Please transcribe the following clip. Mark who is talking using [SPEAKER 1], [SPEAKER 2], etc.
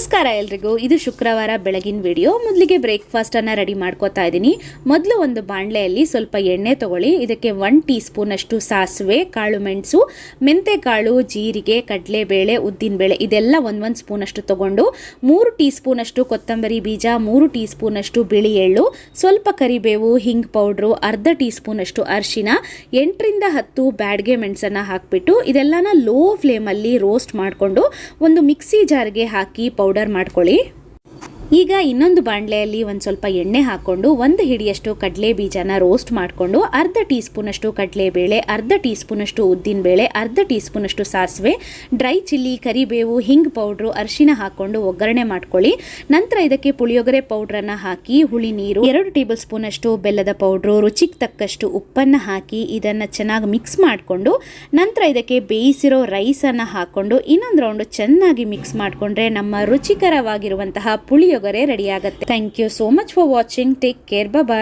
[SPEAKER 1] ನಮಸ್ಕಾರ ಎಲ್ರಿಗೂ. ಇದು ಶುಕ್ರವಾರ ಬೆಳಗಿನ ವಿಡಿಯೋ. ಮೊದಲಿಗೆ ಬ್ರೇಕ್ಫಾಸ್ಟನ್ನು ರೆಡಿ ಮಾಡ್ಕೋತಾ ಇದ್ದೀನಿ. ಮೊದಲು ಒಂದು ಬಾಣಲೆಯಲ್ಲಿ ಸ್ವಲ್ಪ ಎಣ್ಣೆ ತಗೊಳ್ಳಿ. ಇದಕ್ಕೆ ಒನ್ ಟೀ ಸ್ಪೂನಷ್ಟು ಸಾಸಿವೆ, ಕಾಳು ಮೆಣಸು, ಮೆಂತೆಕಾಳು, ಜೀರಿಗೆ, ಕಡಲೆಬೇಳೆ, ಉದ್ದಿನಬೇಳೆ ಇದೆಲ್ಲ ಒಂದು ಒಂದು ಸ್ಪೂನಷ್ಟು ತಗೊಂಡು, ಮೂರು ಟೀ ಸ್ಪೂನಷ್ಟು ಕೊತ್ತಂಬರಿ ಬೀಜ, ಮೂರು ಟೀ ಸ್ಪೂನಷ್ಟು ಬಿಳಿ ಎಳ್ಳು, ಸ್ವಲ್ಪ ಕರಿಬೇವು, ಹಿಂಗ್ ಪೌಡ್ರು ಅರ್ಧ ಟೀ ಸ್ಪೂನಷ್ಟು ಅರಿಶಿನ ಎಂಟರಿಂದ ಹತ್ತು ಬ್ಯಾಡ್ಗೆ ಮೆಣಸನ್ನು ಹಾಕಿಬಿಟ್ಟು ಇದೆಲ್ಲನ ಲೋ ಫ್ಲೇಮಲ್ಲಿ ರೋಸ್ಟ್ ಮಾಡಿಕೊಂಡು ಒಂದು ಮಿಕ್ಸಿ ಜಾರ್ಗೆ ಹಾಕಿ ಪೌಡರ್ ಮಾಡ್ಕೊಳ್ಳಿ. ಈಗ ಇನ್ನೊಂದು ಬಾಣಲೆಯಲ್ಲಿ ಒಂದು ಸ್ವಲ್ಪ ಎಣ್ಣೆ ಹಾಕ್ಕೊಂಡು ಒಂದು ಹಿಡಿಯಷ್ಟು ಕಡಲೆ ಬೀಜನ ರೋಸ್ಟ್ ಮಾಡಿಕೊಂಡು ಅರ್ಧ ಟೀ ಸ್ಪೂನಷ್ಟು ಕಡಲೆಬೇಳೆ, ಅರ್ಧ ಟೀ ಸ್ಪೂನಷ್ಟು ಉದ್ದಿನಬೇಳೆ, ಅರ್ಧ ಟೀ ಸ್ಪೂನಷ್ಟು ಸಾಸಿವೆ ಡ್ರೈ ಚಿಲ್ಲಿ ಕರಿಬೇವು, ಹಿಂಗ್ ಪೌಡ್ರು ಅರಿಶಿನ ಹಾಕ್ಕೊಂಡು ಒಗ್ಗರಣೆ ಮಾಡ್ಕೊಳ್ಳಿ. ನಂತರ ಇದಕ್ಕೆ ಪುಳಿಯೋಗರೆ ಪೌಡ್ರನ್ನು ಹಾಕಿ, ಹುಳಿ ನೀರು, ಎರಡು ಟೇಬಲ್ ಸ್ಪೂನಷ್ಟು ಬೆಲ್ಲದ ಪೌಡ್ರು ರುಚಿಗೆ ತಕ್ಕಷ್ಟು ಉಪ್ಪನ್ನು ಹಾಕಿ ಇದನ್ನು ಚೆನ್ನಾಗಿ ಮಿಕ್ಸ್ ಮಾಡಿಕೊಂಡು, ನಂತರ ಇದಕ್ಕೆ ಬೇಯಿಸಿರೋ ರೈಸನ್ನು ಹಾಕ್ಕೊಂಡು ಇನ್ನೊಂದು ರೌಂಡು ಚೆನ್ನಾಗಿ ಮಿಕ್ಸ್ ಮಾಡಿಕೊಂಡ್ರೆ ನಮ್ಮ ರುಚಿಕರವಾಗಿರುವಂತಹ ಪುಳಿಯೋಗರೆ ರೆಡಿ ಆಗುತ್ತೆ thank you so much for watching take care bye